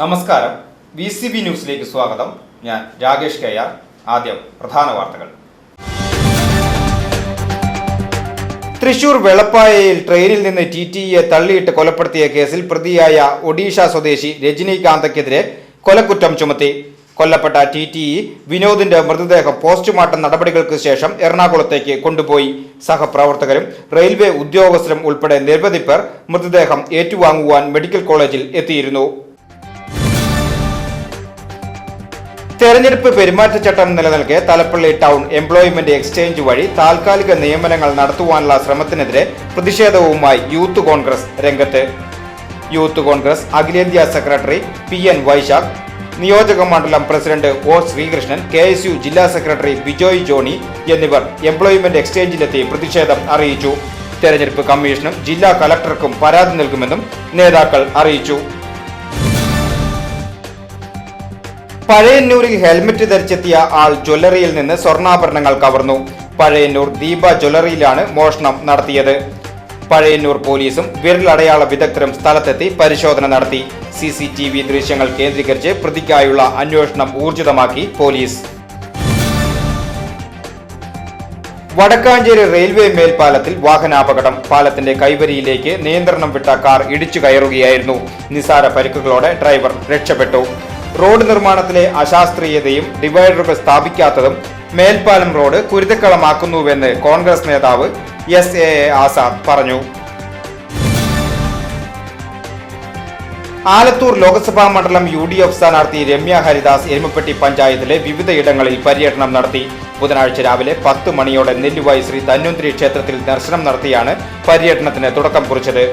നമസ്കാരം. V C B ന്യൂസിലേക്ക് സ്വാഗതം. ഞാൻ രാകേഷ് കെ ആർ. ആദ്യം പ്രധാന വാർത്തകൾ. തൃശൂർ വെളപ്പായയിൽ ട്രെയിനിൽ നിന്ന് ടി ടിയെ തള്ളിയിട്ട് കൊലപ്പെടുത്തിയ കേസിൽ പ്രതിയായ ഒഡീഷ സ്വദേശി രജനീകാന്തയ്ക്കെതിരെ കൊലക്കുറ്റം ചുമത്തി. കൊല്ലപ്പെട്ട ടി ടി ഇ വിനോദിന്റെ മൃതദേഹം പോസ്റ്റ്മോർട്ടം നടപടികൾക്ക് ശേഷം എറണാകുളത്തേക്ക് കൊണ്ടുപോയി. സഹപ്രവർത്തകരും റെയിൽവേ ഉദ്യോഗസ്ഥരും ഉൾപ്പെടെ നിരവധി പേർ മൃതദേഹം ഏറ്റുവാങ്ങുവാൻ മെഡിക്കൽ കോളേജിൽ എത്തിയിരുന്നു. തെരഞ്ഞെടുപ്പ് പെരുമാറ്റച്ചട്ടം നിലനിൽക്കെ തലപ്പള്ളി ടൗൺ എംപ്ലോയ്മെന്റ് എക്സ്ചേഞ്ച് വഴി താൽക്കാലിക നിയമനങ്ങൾ നടത്തുവാനുള്ള ശ്രമത്തിനെതിരെ പ്രതിഷേധവുമായി യൂത്ത് കോൺഗ്രസ് രംഗത്ത്. യൂത്ത് കോൺഗ്രസ് അഖിലേന്ത്യാ സെക്രട്ടറി പി എൻ വൈശാഖ് നിയോജക മണ്ഡലം president O Srikrishnan K S U ജില്ലാ സെക്രട്ടറി ബിജോയ് ജോണി എന്നിവർ എംപ്ലോയ്മെന്റ് എക്സ്ചേഞ്ചിലെത്തി പ്രതിഷേധം അറിയിച്ചു. തെരഞ്ഞെടുപ്പ് കമ്മീഷനും ജില്ലാ കലക്ടർക്കും പരാതി നൽകുമെന്നും നേതാക്കൾ അറിയിച്ചു. പഴയന്നൂരിൽ ഹെൽമെറ്റ് ധരിച്ചെത്തിയ ആൾ ജ്വല്ലറിയിൽ നിന്ന് സ്വർണാഭരണങ്ങൾ കവർന്നു. പഴയന്നൂർ ദീപ ജ്വല്ലറിയിലാണ് മോഷണം നടത്തിയത്. പഴയന്നൂർ പോലീസും വിരലടയാള വിദഗ്ധരും സ്ഥലത്തെത്തി പരിശോധന നടത്തി. സി സി ടി വി ദൃശ്യങ്ങൾ കേന്ദ്രീകരിച്ച് പ്രതിക്കായുള്ള അന്വേഷണം ഊർജിതമാക്കി പോലീസ്. വടക്കാഞ്ചേരി റെയിൽവേ മേൽപ്പാലത്തിൽ വാഹനാപകടം. പാലത്തിന്റെ കൈവരിയിലേക്ക് നിയന്ത്രണം വിട്ട കാർ ഇടിച്ചു കയറുകയായിരുന്നു. നിസാര പരിക്കുകളോടെ ഡ്രൈവർ രക്ഷപ്പെട്ടു. റോഡ് നിർമ്മാണത്തിലെ അശാസ്ത്രീയതയും ഡിവൈഡറുകൾ സ്ഥാപിക്കാത്തതും മേൽപ്പാലം റോഡ് കുരുതക്കളമാക്കുന്നുവെന്ന് കോൺഗ്രസ് നേതാവ് എസ് എ ആസാദ് പറഞ്ഞു. ആലത്തൂർ ലോക്സഭാ മണ്ഡലം യു ഡി എഫ് സ്ഥാനാർത്ഥി രമ്യ ഹരിദാസ് എരുമപ്പെട്ടി പഞ്ചായത്തിലെ വിവിധയിടങ്ങളിൽ പര്യടനം നടത്തി. ബുധനാഴ്ച രാവിലെ പത്ത് മണിയോടെ നെല്ലുവായി ശ്രീ ധന്വന്തിരി ക്ഷേത്രത്തിൽ ദർശനം നടത്തിയാണ് പര്യടനത്തിന് തുടക്കം കുറിച്ചത്.